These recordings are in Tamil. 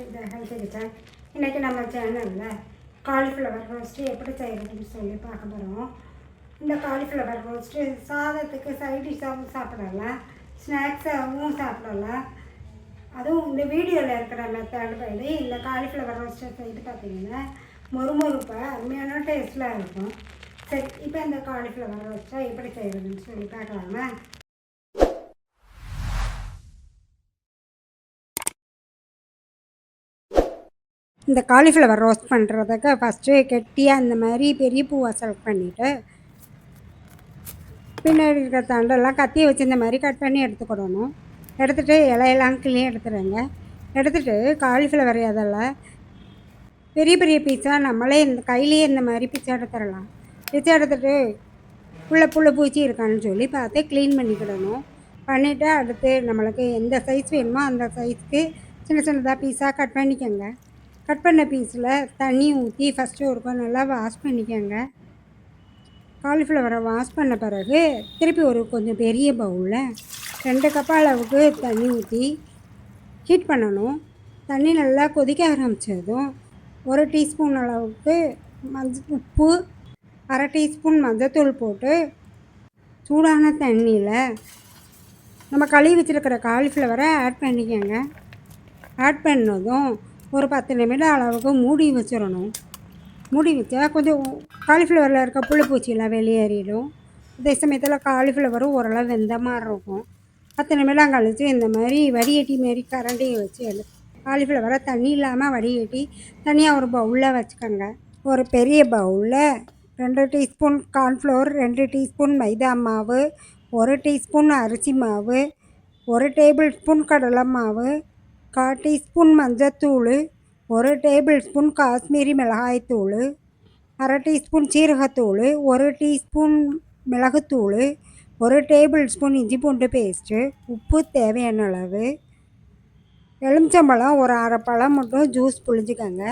கிச்சன் இன்றைக்கி நம்ம சேனலில் காலிஃப்ளவர் ரோஸ்ட்டு எப்படி செய்கிறதுன்னு சொல்லி பார்க்க போகிறோம் இந்த காலிஃப்ளவர் ரோஸ்ட்டு சாதத்துக்கு சைட் டிஷ்ஷாகவும் சாப்பிடலாம். ஸ்நாக்ஸாகவும் சாப்பிடலாம். அதுவும் இந்த வீடியோவில் இருக்கிற மெத்தட் படி இந்த காலிஃப்ளவர் ரோஸ்ட்டை செய்து பார்த்தீங்கன்னா மொறுமொறுப்பாக அருமையான டேஸ்ட்டில் இருக்கும். சரி இப்போ இந்த காலிஃப்ளவர் ரோஸ்ட்டை எப்படி செய்கிறதுன்னு சொல்லி பார்க்கலாமா? இந்த காலிஃப்ளவர் ரோஸ்ட் பண்ணுறதுக்கு ஃபஸ்ட்டு கெட்டியாக இந்த மாதிரி பெரிய பூவை செலக்ட் பண்ணிவிட்டு பின்னாடி இருக்கிற தண்டெல்லாம் கத்தியை வச்சு இந்த மாதிரி கட் பண்ணி எடுத்துக்கிடணும். எடுத்துகிட்டு இலையெல்லாம் கிளி எடுத்துடுங்க எடுத்துகிட்டு காலிஃப்ளவர் அதெல்லாம் பெரிய பெரிய பீஸாக நம்மளே இந்த கையிலேயே இந்த மாதிரி பிச்சை எடுத்துடலாம். பிச்சை எடுத்துகிட்டு புள்ள புள்ள பூச்சி இருக்கான்னு சொல்லி பார்த்து க்ளீன் பண்ணிக்கிடணும். பண்ணிவிட்டு அடுத்து நம்மளுக்கு எந்த சைஸ் வேணுமோ அந்த சைஸ்க்கு சின்ன சின்னதாக பீஸாக கட் பண்ணிக்கோங்க. கட் பண்ண பீஸில் தண்ணி ஊற்றி ஃபஸ்ட்டு ஒரு நல்லா வாஷ் பண்ணிக்கோங்க. காலிஃப்ளவரை வாஷ் பண்ண பிறகு திருப்பி ஒரு கொஞ்சம் பெரிய பவுலில் ரெண்டு கப் அளவுக்கு தண்ணி ஊற்றி ஹீட் பண்ணணும். தண்ணி நல்லா கொதிக்க ஆரம்பித்ததும் ஒரு டீஸ்பூன் அளவுக்கு மஞ்ச உப்பு அரை டீஸ்பூன் மஞ்சத்தூள் போட்டு சூடான தண்ணியில் நம்ம கழுவி வச்சுருக்கிற காலிஃப்ளவரை ஆட் பண்ணிக்கோங்க. ஆட் பண்ணதும் ஒரு பத்து நிமிடம் அளவுக்கு மூடி வச்சிடணும். மூடி வச்சா கொஞ்சம் காலிஃப்ளவரில் இருக்க புழுப்பூச்சியெல்லாம் வெளியேறிடும். அதே சமயத்தில் காலிஃப்ளவரும் ஓரளவு வெந்த மாதிரி இருக்கும். பத்து நிமிடம் கழித்து இந்த மாதிரி வடிகட்டி மாரி கரண்டியை வச்சு எடு. காலிஃப்ளவரை தண்ணி இல்லாமல் வடிகட்டி தனியாக ஒரு பவுலில் வச்சுக்கோங்க. ஒரு பெரிய பவுலில் ரெண்டு டீஸ்பூன் கார்ன்ஃப்ளவர் ரெண்டு டீஸ்பூன் மைதா மாவு ஒரு டீஸ்பூன் அரிசி மாவு ஒரு டேபிள் ஸ்பூன் கடலை மாவு கால் டீஸ்பூன் மஞ்சத்தூள் ஒரு டேபிள் ஸ்பூன் காஷ்மீரி மிளகாய்த்தூள் அரை டீஸ்பூன் சீரகத்தூள் ஒரு டீஸ்பூன் மிளகுத்தூள் ஒரு டேபிள் ஸ்பூன் இஞ்சி பூண்டு பேஸ்ட்டு உப்பு தேவையான அளவு எலுமிச்சம்பழம் ஒரு அரை பழம் மட்டும் ஜூஸ் புழிஞ்சிக்கோங்க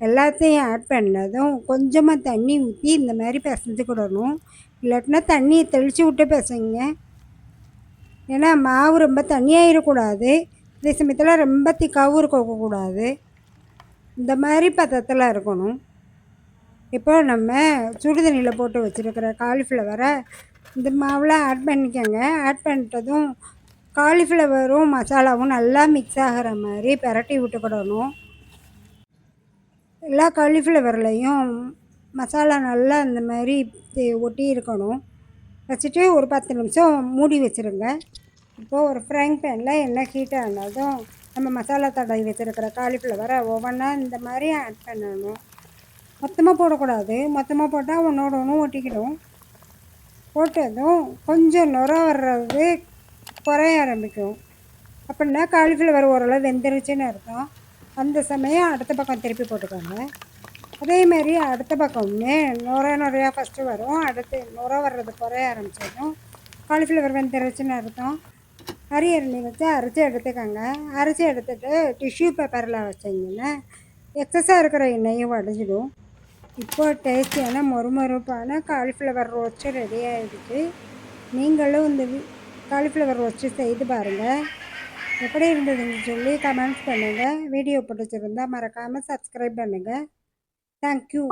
எல்லாத்தையும் ஆட் பண்ணதும் கொஞ்சமாக தண்ணி ஊற்றி இந்த மாதிரி பிசைஞ்சுக்கிடணும் இல்லாட்டினா தண்ணியை தெளித்து விட்டு பிசைங்க ஏன்னா மாவு ரொம்ப தண்ணியாகிடக்கூடாது அதே சமயத்தில் ரொம்ப திக்காவும் இருக்கக்கூடாது இந்த மாதிரி பதத்தில் இருக்கணும். இப்போ நம்ம சுடு தண்ணியில் போட்டு வச்சுருக்கிற காலிஃப்ளவரை இந்த மாவில் ஆட் பண்ணிக்கோங்க. ஆட் பண்ணிட்டதும் காலிஃப்ளவரும் மசாலாவும் நல்லா மிக்ஸ் ஆகிற மாதிரி பிரட்டி விட்டுக்கிடணும். எல்லா காலிஃப்ளவர்லேயும் மசாலா நல்லா இந்த மாதிரி ஒட்டி இருக்கணும். வச்சுட்டு ஒரு பத்து நிமிஷம் மூடி வச்சுருங்க. இப்போது ஒரு ஃப்ரைங் பேனில் எண்ணெய் ஹீட் ஆனதும் நம்ம மசாலா தடவி வச்சுருக்கிற காலிஃப்ளவரை ஒவ்வொன்றா இந்த மாதிரி ஆட் பண்ணணும். மொத்தமாக போடக்கூடாது. மொத்தமாக போட்டால் ஒன்றோட ஒன்று ஒட்டிக்கிடும். போட்டதும் கொஞ்சம் நுர வர்றது குறைய ஆரம்பிக்கும். அப்படின்னா காலிஃப்ளவர் ஓரளவு வெந்துருச்சுன்னு அர்த்தம். அந்த சமயம் அடுத்த பக்கம் திருப்பி போட்டுக்கோங்க. அதேமாரி அடுத்த பக்கமுமே நுர நுரையாக ஃபஸ்ட்டு வரும். அடுத்து நுர வர்றது குறைய ஆரம்பித்ததும் காலிஃப்ளவர் வெந்துருச்சுன்னு அர்த்தம். அரியரணி வச்சு அரைச்சி எடுத்துக்கோங்க. அரைச்சி எடுத்துகிட்டு டிஷ்யூ பேப்பரில் வச்சிங்கன்னா எக்ஸஸாக இருக்கிற எண்ணெயும் உடஞ்சிடும் இப்போ டேஸ்டியான மொறுமொறுப்பான காலிஃப்ளவர் ரோஸ்ட்டு ரெடி ஆகிடுச்சு நீங்களும் இந்த காலிஃப்ளவர் ரோஸ்ட்டு செய்து பாருங்கள் எப்படி இருந்ததுன்னு சொல்லி கமெண்ட்ஸ் பண்ணுங்கள் வீடியோ பிடிச்சிருந்தா மறக்காமல் சப்ஸ்கிரைப் பண்ணுங்கள் தேங்க்யூ